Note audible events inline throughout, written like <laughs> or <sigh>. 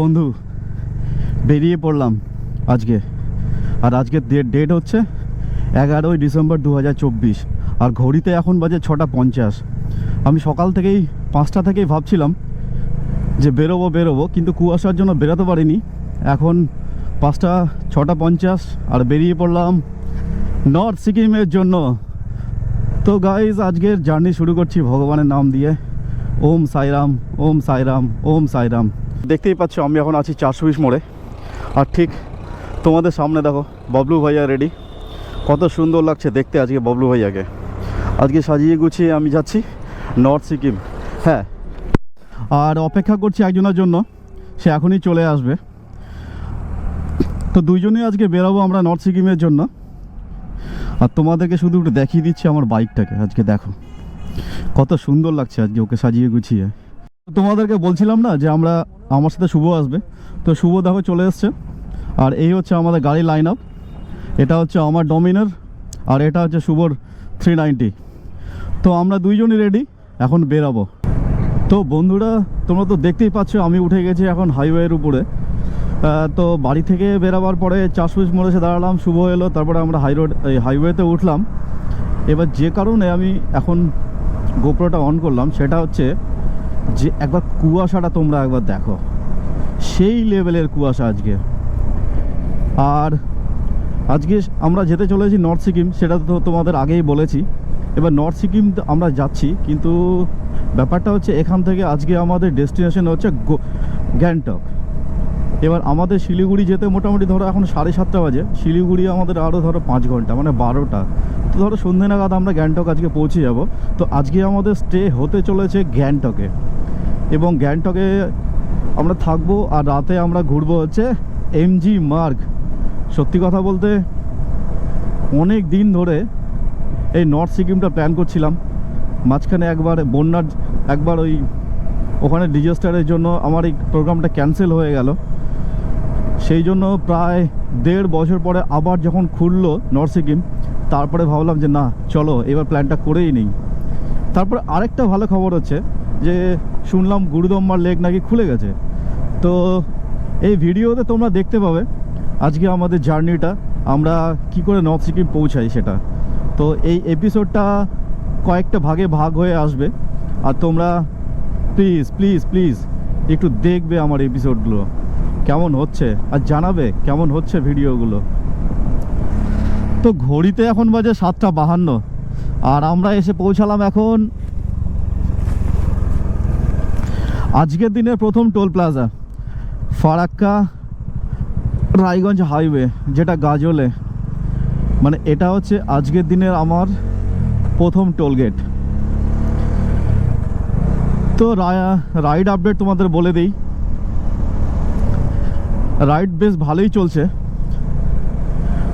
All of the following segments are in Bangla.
বন্ধু, বেরিয়ে পড়লাম আজকে। আর আজকের ডেট হচ্ছে এগারোই ডিসেম্বর দু হাজার চব্বিশ, আর ঘড়িতে এখন বাজে ছটা পঞ্চাশ। আমি সকাল থেকেই পাঁচটা থেকেই ভাবছিলাম যে বেরোবো বেরোবো, কিন্তু কুয়াশার জন্য বেরোতে পারিনি। এখন পাঁচটা, ছটা পঞ্চাশ, আর বেরিয়ে পড়লাম নর্থ সিকিমের জন্য। তো গাইজ আজকের জার্নি শুরু করছি ভগবানের নাম দিয়ে। ওম সাইরাম ওম সাইরাম ওম সাইরাম। দেখতেই পাচ্ছ, আমি এখন আছি চারশো বিশ মোড়ে। আর ঠিক তোমাদের সামনে দেখো, ববলু ভাইয়া রেডি কত সুন্দর লাগছে দেখতে আজকে ববলু ভাইয়াকে। আজকে সাজিয়ে গুছিয়ে আমি যাচ্ছি নর্থ সিকিম হ্যাঁ আর অপেক্ষা করছি একজনের জন্য, সে এখনই চলে আসবে। তো দুইজনেই আজকে বেরোবো আমরা নর্থ সিকিমের জন্য। আর তোমাদেরকে শুধু একটু দেখিয়ে দিচ্ছি আমার বাইকটাকে আজকে দেখো। কত সুন্দর লাগছে আজকে ওকে সাজিয়ে গুছিয়ে। তোমাদেরকে বলছিলাম না যে আমরা, আমার সাথে শুভ আসবে। তো শুভ দেখো চলে এসছে। আর এই হচ্ছে আমাদের গাড়ি লাইন আপ এটা হচ্ছে আমার ডমিনার আর এটা হচ্ছে শুভর থ্রি নাইনটি তো আমরা দুইজনই রেডি এখন বেরাবো। তো বন্ধুরা, তোমরা তো দেখতেই পাচ্ছ, আমি উঠে গেছি এখন হাইওয়ের উপরে। তো বাড়ি থেকে বেরাবার পরে চাষবিশ মোড়ে এসে দাঁড়ালাম, শুভ এলো, তারপরে আমরা হাই রোড এই হাইওয়েতে উঠলাম। এবার যে কারণে আমি এখন গোপ্রোটা অন করলাম, সেটা হচ্ছে যে একবার কুয়াশাটা তোমরা একবার দেখো। সেই লেভেলের কুয়াশা আজকে। আর আজকে আমরা যেতে চলেছি নর্থ সিকিম, সেটা তো তোমাদের আগেই বলেছি। এবার নর্থ সিকিম আমরা যাচ্ছি, কিন্তু ব্যাপারটা হচ্ছে এখান থেকে আজকে আমাদের ডেস্টিনেশন হচ্ছে গ্যাংটক। এবার আমাদের শিলিগুড়ি যেতে মোটামুটি ধরো এখন সাড়ে সাতটা বাজে। শিলিগুড়ি আমাদের আরও ধরো পাঁচ ঘণ্টা মানে বারোটা। তো ধরো সন্ধ্যে নাগাদ আমরা গ্যাংটক আজকে পৌঁছে যাব। তো আজকে আমাদের স্টে হতে চলেছে গ্যাংটকে। এবং গ্যাংটকে আমরা থাকব আর রাতে আমরা ঘুরবো হচ্ছে এমজি মার্গ। সত্যি কথা বলতে অনেক দিন ধরে এই নর্থ সিকিমটা প্ল্যান করছিলাম। মাঝখানে একবার বন্যার, একবার ওই ওখানে ডিজাস্টারের জন্য আমার এই প্রোগ্রামটা ক্যান্সেল হয়ে গেল। সেই জন্য প্রায় দেড় বছর পরে আবার যখন খুললো নর্থ সিকিম, তারপরে ভাবলাম যে না, চলো, এবার প্ল্যানটা করেই নেই। তারপর আরেকটা ভালো খবর হচ্ছে যে শুনলাম গুরুদম্বার লেক নাকি খুলে গেছে। তো এই ভিডিওতে তোমরা দেখতে পাবে আজকে আমাদের জার্নিটা, আমরা কি করে নর্থ সিকিম পৌঁছাই সেটা। তো এই এপিসোডটা কয়েকটা ভাগে ভাগ হয়ে আসবে। আর তোমরা প্লিজ প্লিজ প্লিজ একটু দেখবে আমার এপিসোডগুলো কেমন হচ্ছে? আর জানাবে কেমন হচ্ছে ভিডিওগুলো। তো ঘড়িতে এখন বাজে সাতটা বাহান্ন। আর আমরা এসে পৌঁছালাম এখন আজকের দিনের প্রথম toll plaza, Farakka, Raiganj highway, যেটা গাজলে। মানে এটা হচ্ছে আজকের দিনের আমার প্রথম টোল গেট। তো রাইড আপডেট তোমাদের বলে দিই। রাইড বেশ ভালোই চলছে।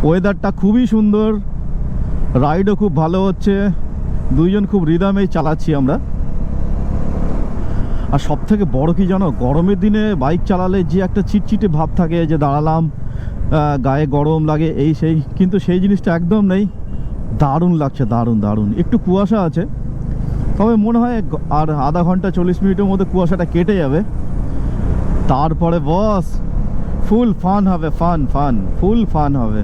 ওয়েদারটা খুবই সুন্দর। রাইডও খুব ভালো হচ্ছে। দুইজন খুব রিদামেই চালাচ্ছি আমরা। আর সব থেকে বড় কি জানো? গরমের দিনে বাইক চালালে যে একটা চিটচিটে ভাব থাকে যে দাঁড়ালাম গায়ে গরম লাগে, এই সেই, কিন্তু সেই জিনিসটা একদম নেই। দারুণ লাগছে, দারুণ দারুণ। একটু কুয়াশা আছে, তবে মনে হয় আর আধা ঘণ্টা চল্লিশ মিনিটের মধ্যে কুয়াশাটা কেটে যাবে। তারপরে বস, ফুল ফান হবে, ফান ফান, ফুল ফান হবে।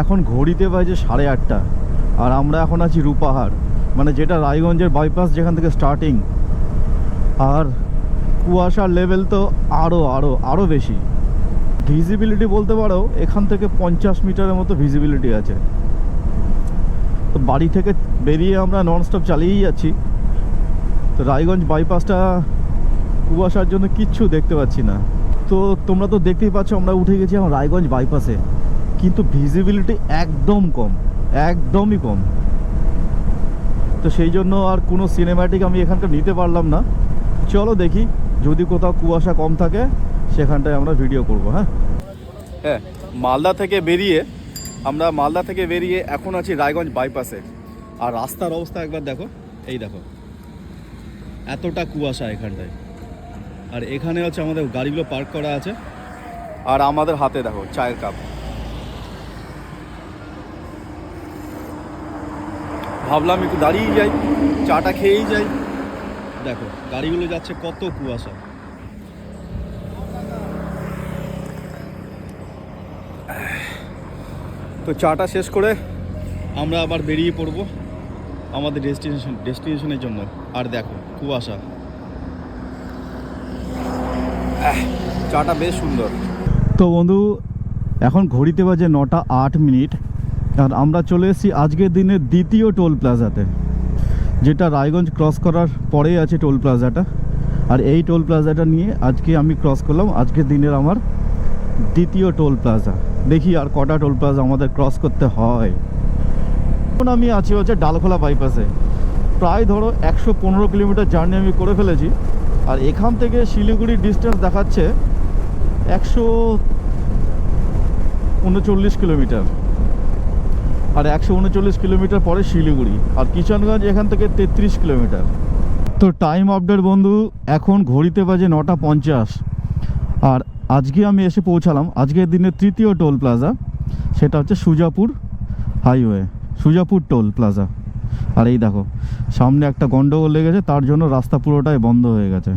এখন ঘড়িতে বাজে সাড়ে আটটা, আর আমরা এখন আছি রূপাহার মানে যেটা রায়গঞ্জের বাইপাস যেখান থেকে স্টার্টিং আর কুয়াশার লেভেল তো আরও আরও আরও বেশি। ভিজিবিলিটি বলতে পারো, এখান থেকে পঞ্চাশ মিটারের মতো ভিজিবিলিটি আছে। তো বাড়ি থেকে বেরিয়ে আমরা ননস্টপ চালিয়েই যাচ্ছি। তো রায়গঞ্জ বাইপাসটা কুয়াশার জন্য কিচ্ছু দেখতে পাচ্ছি না। তো তোমরা তো দেখতেই পাচ্ছ, আমরা উঠে গেছি এখন রায়গঞ্জ বাইপাসে কিন্তু ভিজিবিলিটি একদম কম, একদমই কম। তো সেই জন্য আর কোনো সিনেম্যাটিক আমি এখানকার নিতে পারলাম না। চলো দেখি, যদি কোথাও কুয়াশা কম থাকে, সেখানটায় আমরা ভিডিও করব হ্যাঁ? হ্যাঁ মালদা থেকে বেরিয়ে, আমরা মালদা থেকে বেরিয়ে এখন আছি রায়গঞ্জ বাইপাসে আর রাস্তার অবস্থা একবার দেখো, এই দেখো। এতটা কুয়াশা এখানটায়। আর এখানে হচ্ছে আমাদের গাড়িগুলো পার্ক করা আছে। আর আমাদের হাতে দেখো, চায়ের কাপ ভাবলাম একটু দাঁড়িয়েই যাই চাটা খেয়েই যাই। দেখো গাড়িগুলো যাচ্ছে কত কুয়াশা। তো চাটা শেষ করে আমরা আবার বেরিয়ে পড়ব আমাদের ডেস্টিনেশন ডেস্টিনেশনের জন্য। আর দেখো কুয়াশা। চাটা বেশ সুন্দর। তো বন্ধু এখন ঘড়িতে বাজে নটা আট মিনিট আর আমরা চলে এসেছি আজকের দিনের দ্বিতীয় টোল প্লাজাতে। যেটা রায়গঞ্জ ক্রস করার পরেই আছে টোল প্লাজাটা আর এই টোল প্লাজাটা নিয়ে আজকে আমি ক্রস করলাম। আজকের দিনের আমার দ্বিতীয় টোল প্লাজা দেখি আর কটা টোল প্লাজা আমাদের ক্রস করতে হয়। এখন আমি আছি হচ্ছে ডালখোলা বাইপাসে প্রায় ধরো একশো পনেরো কিলোমিটার জার্নি আমি করে ফেলেছি। আর এখান থেকে শিলিগুড়ির ডিস্টেন্স দেখাচ্ছে একশো উনচল্লিশ কিলোমিটার। আর একশো উনচল্লিশ কিলোমিটার পরে শিলিগুড়ি আর কিষানগঞ্জ এখান থেকে তেত্রিশ কিলোমিটার। তো টাইম আপডেট বন্ধু, এখন ঘড়িতে বাজে নটা পঞ্চাশ। আর আজকে আমি এসে পৌঁছালাম, আজকের দিনের তৃতীয় টোল প্লাজা সেটা হচ্ছে Sujapur highway Sujapur toll plaza আর এই দেখো, সামনে একটা গন্ডগোল লেগেছে, তার জন্য রাস্তা পুরোটাই বন্ধ হয়ে গেছে।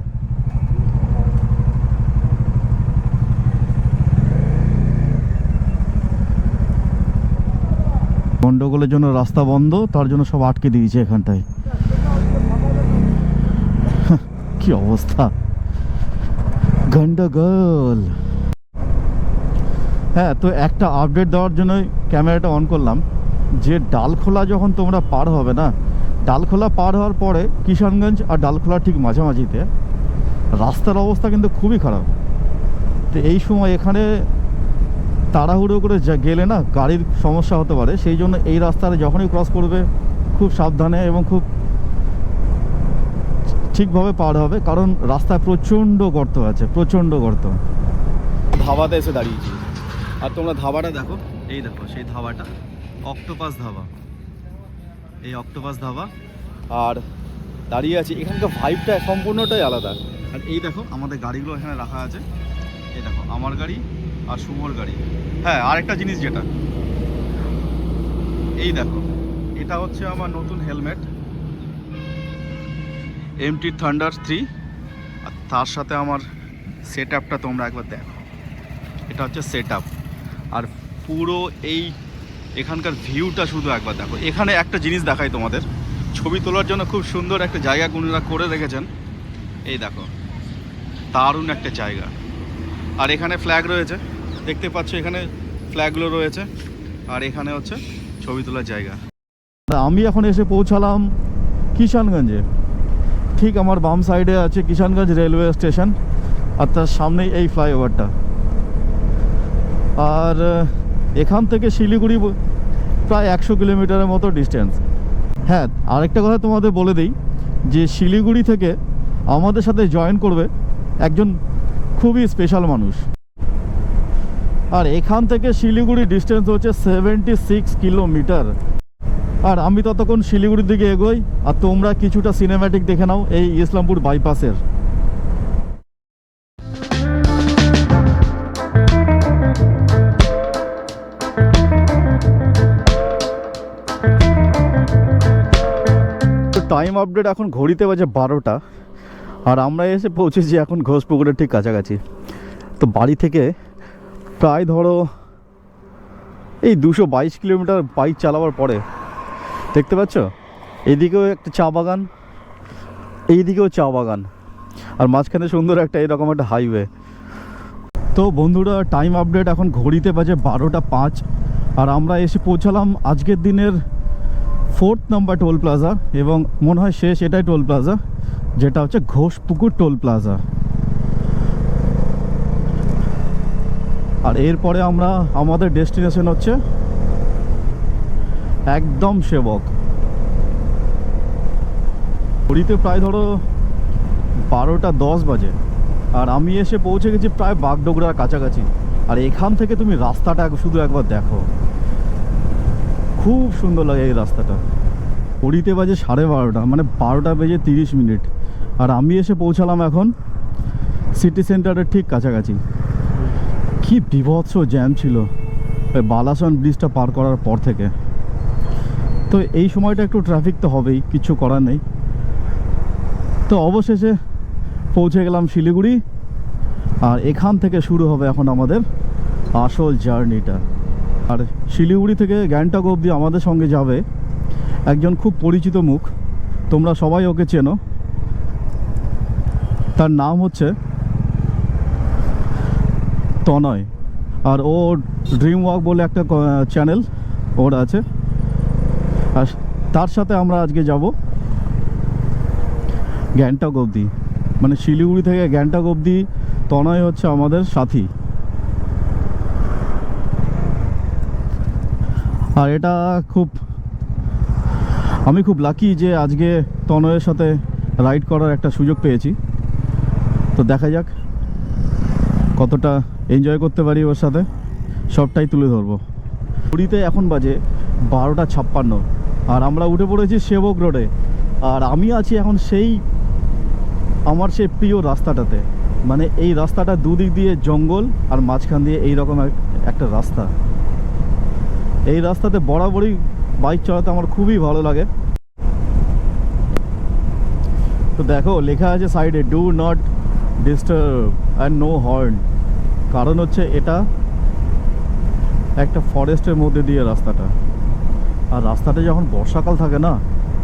গন্ডগোলের জন্য রাস্তা বন্ধ, তার জন্য সব আটকে দিয়েছে এখানটায়। <laughs> কি অবস্থা? গন্ডগোল। হ্যাঁ তো একটা আপডেট দেওয়ার জন্যই ক্যামেরাটা অন করলাম। যে ডালখোলা যখন তোমরা পার হবে না, ডালখোলা পার হওয়ার পরে কিষানগঞ্জ আর ডালখোলা ঠিক মাঝামাঝিতে, রাস্তার অবস্থা কিন্তু খুবই খারাপ। তো এই সময় এখানে তাড়াহুড়ো করে গেলে না গাড়ির সমস্যা হতে পারে। সেই জন্য এই রাস্তাটা যখনই ক্রস করবে, খুব সাবধানে এবং খুব ঠিকভাবে পার হবে। কারণ রাস্তায় প্রচণ্ড গর্ত আছে, প্রচণ্ড গর্ত। ধাবাতে এসে দাঁড়িয়েছি। আর তোমরা ধাবাটা দেখো। এই দেখো, সেই ধাবাটা। অক্টোপাস ধাবা। এই অক্টোপাস ধাবা। আর দাঁড়িয়ে আছি। এখানকার ভাইবটা সম্পূর্ণটাই আলাদা। আর এই দেখো, আমাদের গাড়িগুলো এখানে রাখা আছে। এই দেখো, আমার গাড়ি আর শুভর গাড়ি। হ্যাঁ আরেকটা জিনিস যেটা। এই দেখো, এটা হচ্ছে আমার নতুন helmet. M T thunder three আর তার সাথে আমার সেট আপটা তোমরা একবার দেখো। এটা হচ্ছে সেট আপ আর পুরো এই এখানকার ভিউটা শুধু একবার দেখো। এখানে একটা জিনিস দেখাই তোমাদের। ছবি তোলার জন্য খুব সুন্দর একটা জায়গা কোনরা করে রেখেছেন। এই দেখো, দারুণ একটা জায়গা। আর এখানে ফ্ল্যাগ রয়েছে। দেখতে পাচ্ছ এখানে ফ্ল্যাগগুলো রয়েছে, আর এখানে হচ্ছে ছবি তোলার জায়গা। আমি এখন এসে পৌঁছালাম কিষানগঞ্জে। ঠিক আমার বাম সাইডে আছে কিষানগঞ্জ রেলওয়ে স্টেশন আর তার সামনেই এই ফ্লাইওভারটা আর এখান থেকে শিলিগুড়ি প্রায় একশো কিলোমিটারের মতো ডিস্টেন্স হ্যাঁ আরেকটা কথা তোমাদের বলে দিই, যে শিলিগুড়ি থেকে আমাদের সাথে জয়েন করবে একজন খুবই স্পেশাল মানুষ। আর এখান থেকে শিলিগুড়ি ডিস্টেন্স হচ্ছে সেভেন্টি সিক্স কিলোমিটার আর আমি ততক্ষণ শিলিগুড়ির দিকে এগোই, আর তোমরা কিছুটা সিনেম্যাটিক দেখে নাও এই ইসলামপুর বাইপাসের টাইম আপডেট এখন ঘড়িতে বাজে বারোটা, আর আমরা এসে পৌঁছেছি এখন ঘোষপুকুরের ঠিক কাছাকাছি। তো বাড়ি থেকে প্রায় ধরো এই দুশো বাইশ কিলোমিটার বাইক চালাবার পরে, দেখতে পাচ্ছ? এইদিকেও একটা চা বাগান, এইদিকেও চা বাগান, আর মাঝখানে সুন্দর একটা এরকম একটা হাইওয়ে তো বন্ধুরা টাইম আপডেট এখন ঘড়িতে বাজে বারোটা পাঁচ, আর আমরা এসে পৌঁছালাম আজকের দিনের ফোর্থ নাম্বার টোল প্লাজা এবং মনে হয় শেষ এটাই টোল প্লাজা যেটা হচ্ছে ঘোষপুকুর টোল প্লাজা আর এরপরে আমরা, আমাদের ডেস্টিনেশন হচ্ছে একদম সেবক। পুরীতে প্রায় ধরো বারোটা দশ বাজে। আর আমি এসে পৌঁছে গেছি প্রায় বাগডোগরার কাছাকাছি। আর এখান থেকে তুমি রাস্তাটা শুধু একবার দেখো। খুব সুন্দর লাগে এই রাস্তাটা। পুরীতে বাজে সাড়ে বারোটা মানে বারোটা বেজে তিরিশ মিনিট। আর আমি এসে পৌঁছালাম এখন সিটি সেন্টারের ঠিক কাছাকাছি। কি বিভৎস জ্যাম ছিল। ওই বালাসন ব্রিজটা পার করার পর থেকে। তো এই সময়টা একটু ট্রাফিক তো হবেই, কিছু করার নেই। তো অবশেষে পৌঁছে গেলাম শিলিগুড়ি। আর এখান থেকে শুরু হবে এখন আমাদের আসল জার্নিটা আর শিলিগুড়ি থেকে গ্যাংটক অবধি আমাদের সঙ্গে যাবে একজন খুব পরিচিত মুখ। তোমরা সবাই ওকে চেনো। তার নাম হচ্ছে তনয়। আর ও ড্রিম ওয়াক বলে একটা চ্যানেল ওর আছে। আর তার সাথে আমরা আজকে যাব গ্যাংটক অবধি। মানে শিলিগুড়ি থেকে গ্যাংটক অবধি তনয় হচ্ছে আমাদের সাথী। আর এটা খুব, আমি খুব লাকি যে আজকে তনয়ের সাথে রাইড করার একটা সুযোগ পেয়েছি। তো দেখা যাক। কতটা এনজয় করতে পারি ওর সাথে, সবটাই তুলে ধরবো। পুরীতে এখন বাজে বারোটা ছাপ্পান্ন, আর আমরা উঠে পড়েছি সেবক রোডে, আর আমি আছি এখন সেই, আমার সেই প্রিয় রাস্তাটাতে। মানে এই রাস্তাটা দুদিক দিয়ে জঙ্গল, আর মাঝখান দিয়ে এই রকম এক- একটা রাস্তা। এই রাস্তাতে বরাবরই বাইক চালাতে আমার খুবই ভালো লাগে। তো দেখো, লেখা আছে সাইডে do not disturb and no horn কারণ হচ্ছে এটা একটা ফরেস্টের মধ্যে দিয়ে রাস্তাটা। আর রাস্তাটা যখন বর্ষাকাল থাকে না,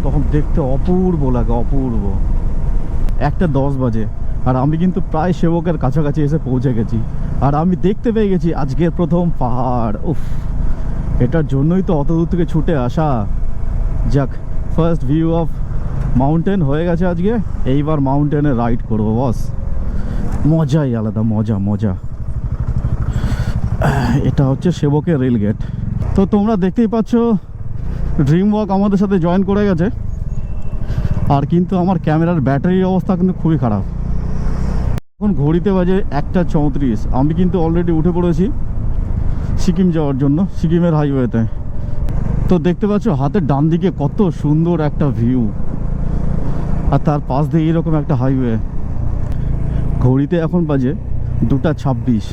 তখন দেখতে অপূর্ব লাগে, অপূর্ব। একটা দশ বাজে, আর আমি কিন্তু প্রায় সেবকের কাছাকাছি এসে পৌঁছে গেছি। আর আমি দেখতে পেয়ে গেছি আজকের প্রথম পাহাড়। উফ, এটার জন্যই তো অত দূর থেকে ছুটে আসা। যাক ফার্স্ট ভিউ অফ মাউন্টেন হয়ে গেছে আজকে। এইবার মাউন্টেনে রাইড করব বস মজাই আলাদা, মজা মজা। এটা হচ্ছে সেবকের রেল গেট। তো তোমরা দেখতেই পাচ্ছ ড্রিম ওয়াক আমাদের সাথে জয়েন করে গেছে। আর কিন্তু আমার ক্যামেরার ব্যাটারির অবস্থা কিন্তু খুবই খারাপ। এখন ঘড়িতে বাজে একটা চৌত্রিশ। আমি কিন্তু অলরেডি উঠে পড়েছি সিকিম যাওয়ার জন্য, সিকিমের হাইওয়েতে তো দেখতে পাচ্ছ, হাতের ডান দিকে কত সুন্দর একটা ভিউ আর তার পাশ দিয়ে এরকম একটা হাইওয়ে ঘড়িতে এখন বাজে দুটা ছাব্বিশ।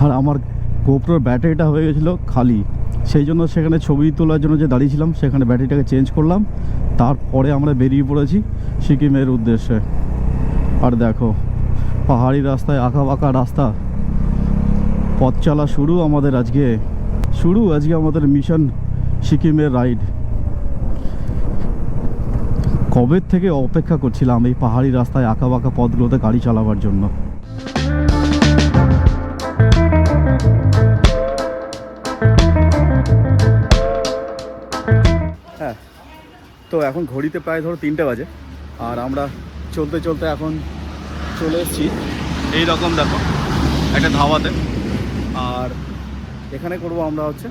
আর আমার গোপ্রোর ব্যাটারিটা হয়ে গেছিল খালি। সেই জন্য সেখানে ছবি তোলার জন্য যে দাঁড়িয়েছিলাম, সেখানে ব্যাটারিটাকে চেঞ্জ করলাম। তারপরে আমরা বেরিয়ে পড়েছি সিকিমের উদ্দেশ্যে। আর দেখো, পাহাড়ি রাস্তায় আঁকা বাঁকা রাস্তা। পথ চলা শুরু আমাদের আজকে। শুরু আজকে আমাদের মিশন সিকিমের রাইড কবে থেকে অপেক্ষা করছিলাম এই পাহাড়ি রাস্তায় আঁকা বাঁকা পথগুলোতে গাড়ি চালাবার জন্য? হ্যাঁ তো এখন ঘড়িতে প্রায় ধরো তিনটে বাজে, আর আমরা চলতে চলতে এখন চলে এসেছি। এই রকম দেখো, একটা ধাবাতে। আর এখানে করব আমরা হচ্ছে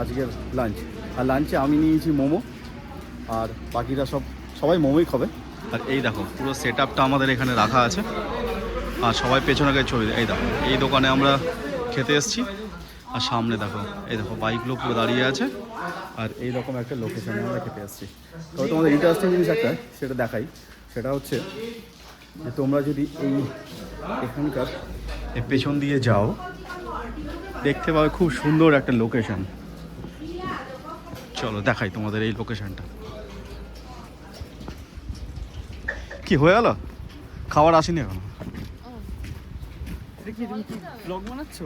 আজকের লাঞ্চ। আর লাঞ্চে আমি নিয়েছি মোমো, আর বাকিরা সব সবাই মোমোই খাবে। আর এই দেখো, পুরো সেট আপটা আমাদের এখানে রাখা আছে। আর সবাই পেছনে গিয়ে ছবি এই দেখো, এই দোকানে আমরা খেতে এসেছি। আর সামনে দেখো, এই দেখো বাইকগুলো পুরো দাঁড়িয়ে আছে। আর এই রকম একটা লোকেশনে আমরা খেতে এসেছি। তবে তোমাদের ইন্টারেস্টিং জিনিস একটা, সেটা দেখাই। সেটা হচ্ছে যে তোমরা যদি এই এখানকার পেছন দিয়ে যাও, দেখতে পাবে খুব সুন্দর একটা লোকেশন চলো দেখাই তোমাদের এই লোকেশনটা কি হয়ে গেল? খাবার আসেনি এখন। দেখি তুমি কি ব্লগ বানাচ্ছ?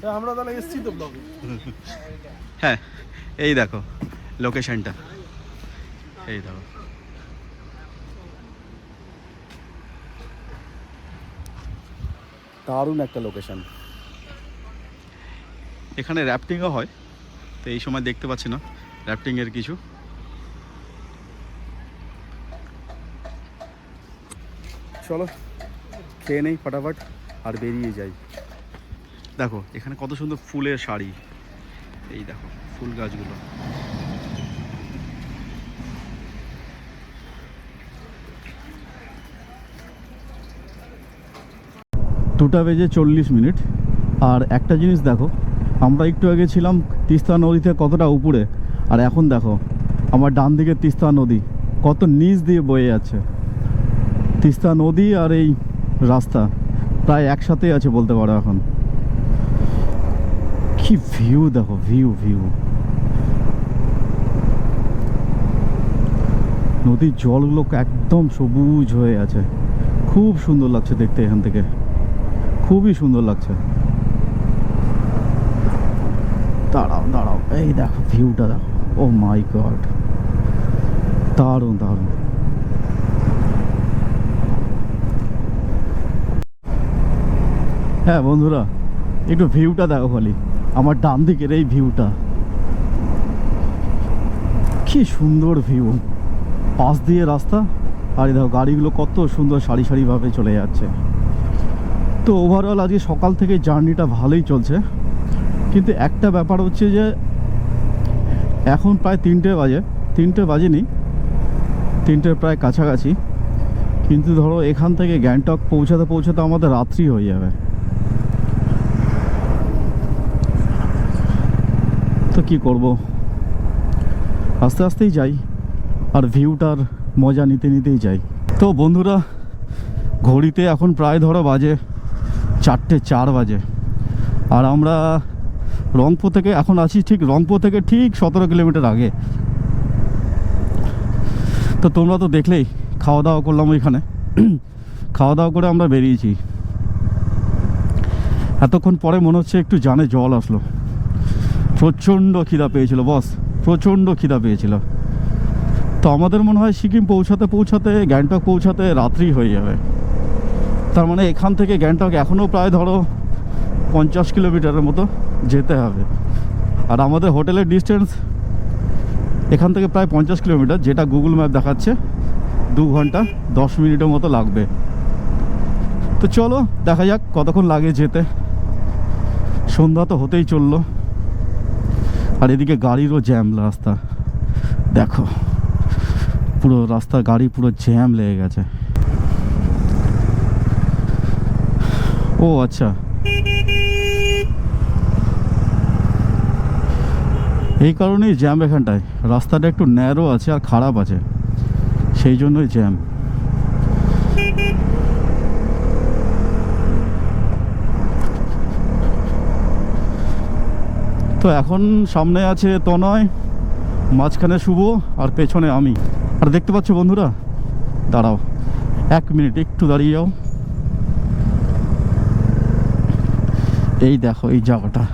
হ্যাঁ আমরা তাহলে এসছি তো ব্লগে হ্যাঁ এই দেখো লোকেশনটা এই দেখো। দারুণ একটা লোকেশন এখানে র্যাফটিংও হয় তো এই সময় দেখতে পাচ্ছি না র্যাফটিংয়ের কিছু। চলো, খেয়ে নেই ফটাফট আর বেরিয়ে যাই। দেখো, এখানে কত সুন্দর ফুলের শাড়ি। এই দেখো, ফুল গাছগুলো। দুটা বেজে চল্লিশ মিনিট। আর একটা জিনিস দেখো, আমরা একটু আগে ছিলাম তিস্তা নদীতে কতটা উপরে, আর এখন দেখো, আমার ডান দিকে তিস্তা নদী কত নিচ দিয়ে বয়ে যাচ্ছে। তিস্তা নদী আর এই রাস্তা। প্রায় একসাথেই আছে বলতে পারো এখন। কি ভিউ দেখো ভিউ ভিউ নদীর জলগুলো একদম সবুজ হয়ে আছে। খুব সুন্দর লাগছে দেখতে এখান থেকে। খুবই সুন্দর লাগছে। দাঁড়াও দাঁড়াও। এই দেখো ভিউটা দেখো। ও মাই গড দারুণ দারুণ। হ্যাঁ বন্ধুরা, একটু ভিউটা দেখো খালি। আমার ডান দিকের এই ভিউটা কি সুন্দর ভিউ পাশ দিয়ে রাস্তা, আর দেখো গাড়িগুলো কত সুন্দর সারি সারিভাবে চলে যাচ্ছে। তো ওভারঅল আজকে সকাল থেকে জার্নিটা ভালোই চলছে। কিন্তু একটা ব্যাপার হচ্ছে যে, এখন প্রায় তিনটে বাজে, তিনটে বাজেনি, তিনটের প্রায় কাছাকাছি। কিন্তু ধরো এখান থেকে গ্যাংটক পৌঁছাতে পৌঁছাতে আমাদের রাত্রি হয়ে যাবে। তো কি করব? আস্তে আস্তেই যাই, আর ভিউটার মজা নিতে নিতেই যাই। তো বন্ধুরা, ঘড়িতে এখন প্রায় ধরো বাজে চারটে চার বাজে। আর আমরা রংপুর থেকে এখন আছি ঠিক রংপুর থেকে ঠিক সতেরো কিলোমিটার আগে। তো তোমরা তো দেখলেই, খাওয়া দাওয়া করলাম ওইখানে। খাওয়া দাওয়া করে আমরা বেরিয়েছি। এতক্ষণ পরে মনে হচ্ছে একটু জানে জল আসলো। প্রচণ্ড খিদা পেয়েছিল বস প্রচণ্ড খিদা পেয়েছিল। তো আমাদের মনে হয় সিকিম পৌঁছাতে পৌঁছাতে, গ্যাংটক পৌঁছাতে রাত্রি হয়ে যাবে। তার মানে এখান থেকে গ্যাংটক এখনও প্রায় ধরো পঞ্চাশ কিলোমিটারের মতো যেতে হবে। আর আমাদের হোটেলের ডিস্টেন্স এখান থেকে প্রায় পঞ্চাশ কিলোমিটার, যেটা গুগল ম্যাপ দেখাচ্ছে, দু ঘণ্টা দশ মিনিটের মতো লাগবে। তো চলো, দেখা যাক কতক্ষণ লাগে যেতে। সন্ধ্যা তো হতেই চলল। আর এদিকে গাড়িরও জ্যাম রাস্তা। দেখো, পুরো রাস্তা, গাড়ি পুরো জ্যাম লেগে গেছে। ও আচ্ছা। এই কারণেই জ্যাম এখানটায়। রাস্তাটা একটু ন্যারো আছে আর খারাপ আছে। সেই জন্যই জ্যাম তো এখন সামনে আছে তনয়, মাঝখানে শুভ আর পেছনে আমি। আর দেখতে পাচ্ছ বন্ধুরা? দাঁড়াও, এক মিনিট, একটু দাঁড়িয়ে যাও। এই দেখো, এই জায়গাটা।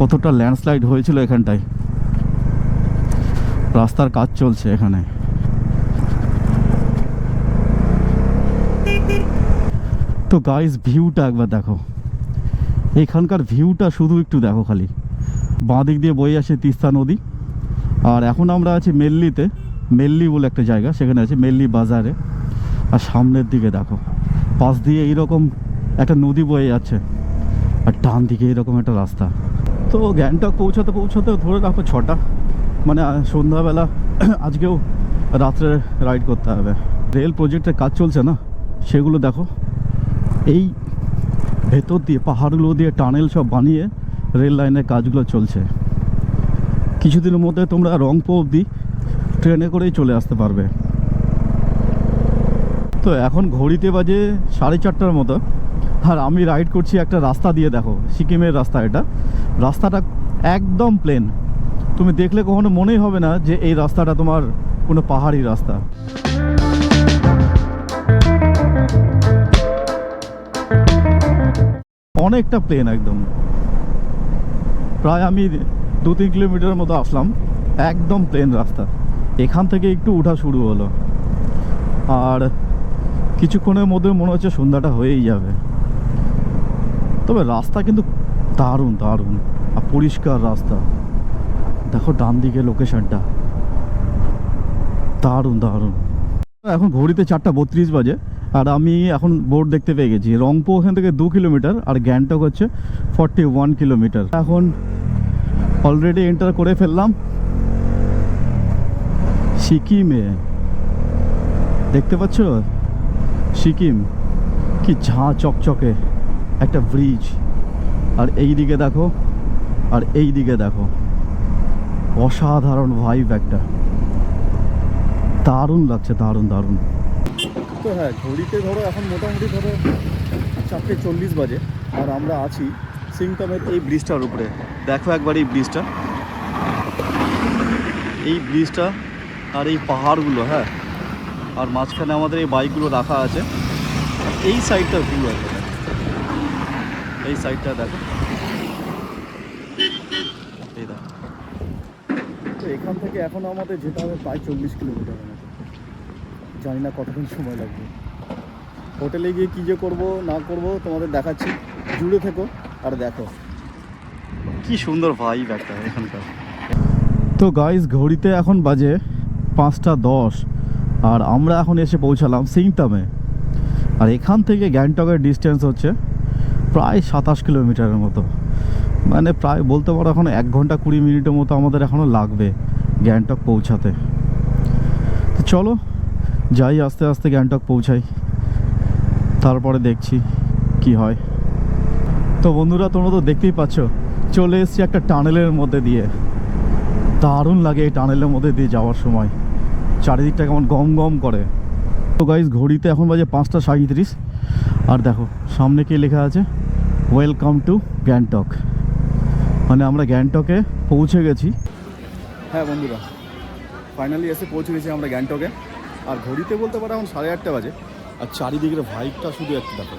কতটা ল্যান্ডস্লাইড হয়েছিল এখানটায়। রাস্তার কাজ চলছে এখানে। তো গাইস ভিউটা একবার দেখো। এখানকার ভিউটা শুধু একটু দেখো খালি। বাঁ দিক দিয়ে বয়ে আসে তিস্তা নদী। আর এখন আমরা আছি মেল্লিতে। মেল্লি বলে একটা জায়গা, সেখানে আছে মেল্লি বাজারে। আর সামনের দিকে দেখো, পাশ দিয়ে এইরকম একটা নদী বয়ে যাচ্ছে। আর ডান দিকে এরকম একটা রাস্তা। তো গ্যাংটক পৌঁছাতে পৌঁছাতে ধরে রাখো ছটা। মানে সন্ধ্যাবেলা <clears throat> আজকেও রাত্রে রাইড করতে হবে। রেল প্রজেক্টের কাজ চলছে না, সেগুলো দেখো। এই ভেতর দিয়ে, পাহাড়গুলো দিয়ে টানেল সব বানিয়ে রেল লাইনের কাজগুলো চলছে। কিছুদিনের মধ্যে তোমরা রংপো অবধি ট্রেনে করেই চলে আসতে পারবে। তো এখন ঘড়িতে বাজে সাড়ে চারটার মতো। আর আমি রাইড করছি একটা রাস্তা দিয়ে, দেখো, সিকিমের রাস্তা এটা। রাস্তাটা একদম প্লেন তুমি দেখলে কখনো মনেই হবে না যে এই রাস্তাটা তোমার কোনো পাহাড়ি রাস্তা। অনেকটা প্লেন একদম। প্রায় আমি দু তিন কিলোমিটার মতো আসলাম, একদম প্লেন রাস্তা। এখান থেকে একটু উঠা শুরু হলো। আর কিছুক্ষণের মধ্যে মনে হচ্ছে সন্ধ্যাটা হয়েই যাবে। তবে রাস্তা কিন্তু দারুণ দারুণ। আর পরিষ্কার রাস্তা। দেখো ডান দিকে লোকেশনটা দারুণ দারুণ। এখন ঘড়িতে চারটা বত্রিশ বাজে। আর আমি এখন বোর্ড দেখতে পেয়ে গেছি। রংপো ওখান থেকে দু কিলোমিটার আর গ্যাংটক হচ্ছে ফর্টি ওয়ান কিলোমিটার এখন অলরেডি এন্টার করে ফেললাম সিকিমে। দেখতে পাচ্ছ? সিকিম, কি ঝাঁ চকচকে একটা ব্রিজ আর এই দিকে দেখো, আর এই দিকে দেখো, অসাধারণ ভাইব একটা। দারুণ লাগছে, দারুণ দারুণ। তো হ্যাঁ ঘড়িতে ধরো এখন মোটামুটি ধরো চারটে চল্লিশ বাজে, আর আমরা আছি সিংটামের এই ব্রিজটার উপরে। দেখো একবার এই ব্রিজটা। এই ব্রিজটা আর এই পাহাড়গুলো হ্যাঁ আর মাঝখানে আমাদের এই বাইকগুলো রাখা আছে। এই সাইডটা ভিউ আছে। এই সাইডটা দেখো। এখান থেকে এখন আমাদের যেতে হবে প্রায় চল্লিশ কিলোমিটার। জানি না কতক্ষণ সময় লাগবে। হোটেলে গিয়ে কী যে করব না করব তোমাদের দেখাচ্ছি। জুড়ে থেকো আর দেখো। কি সুন্দর ভাইব একটা এখানকার। তো গাইস ঘড়িতে এখন বাজে পাঁচটা দশ আর আমরা এখন এসে পৌঁছালাম সিংতামে। আর এখান থেকে গ্যাংটকের ডিস্টেন্স হচ্ছে প্রায় সাতাশ কিলোমিটারের মতো। মানে প্রায় বলতে পারো এখন এক ঘণ্টা কুড়ি মিনিটের মতো আমাদের এখনও লাগবে গ্যাংটক পৌঁছাতে। তো চলো যাই, আস্তে আস্তে গ্যাংটক পৌঁছাই। তারপরে দেখছি কি হয়। তো বন্ধুরা, তোমরা তো দেখতেই পাচ্ছ, চলে এসেছি একটা টানেলের মধ্যে দিয়ে। দারুণ লাগে এই টানেলের মধ্যে দিয়ে যাওয়ার সময়। চারিদিকটা কেমন গম গম করে। তো গাইজ ঘড়িতে এখন বাজে পাঁচটা সাঁত্রিশ আর দেখো, সামনে কি লেখা আছে? ওয়েলকাম টু গ্যাংটক মানে আমরা গ্যাংটকে পৌঁছে গেছি। হ্যাঁ বন্ধুরা ফাইনালি এসে পৌঁছে গেছি আমরা গ্যাংটকে। আর ঘড়িতে বলতে পারো এখন সাড়ে আটটা বাজে। আর চারিদিকের ভাইবটা শুধু একটু দেখো।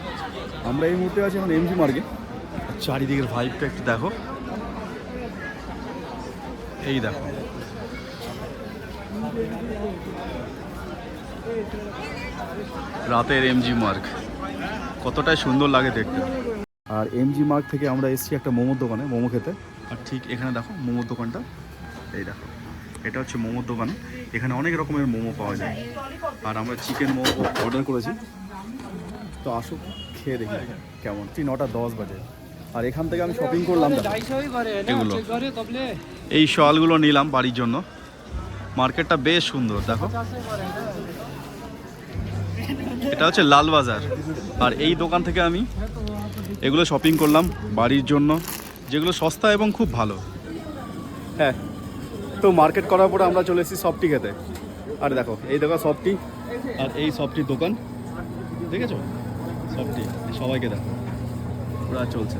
আমরা এই মুহূর্তে আছি এখন এমজি মার্গে আর চারিদিকের ভাইবটা একটু দেখো। এই দেখো। রাতের এমজি মার্গ কতটাই সুন্দর লাগে দেখতে। আর এমজি মার্গ থেকে আমরা এসেছি একটা মোমোর দোকানে, মোমো খেতে। আর ঠিক এখানে দেখো, মোমোর দোকানটা। এই দেখো। এটা হচ্ছে মোমোর দোকান। এখানে অনেক রকমের মোমো পাওয়া যায়। আর আমরা চিকেন মোমো অর্ডার করেছি। তো আসুক খেয়ে দেখি কেমন। ঠিক নটা দশ বাজে। আর এখান থেকে আমি শপিং করলাম এগুলো। এই শলগুলো নিলাম বাড়ির জন্য। মার্কেটটা বেশ সুন্দর দেখো। এটা হচ্ছে লালবাজার আর এই দোকান থেকে আমি এগুলো শপিং করলাম বাড়ির জন্য যেগুলো সস্তা এবং খুব ভালো। হ্যাঁ তো মার্কেট করার পরে আমরা চলে এসেছি সফটি খেতে। আর দেখো, এই দেখো সফটি আর এই সফটির দোকান। দেখেছ? সফটি সবাইকে দেখো। পুরা চলছে।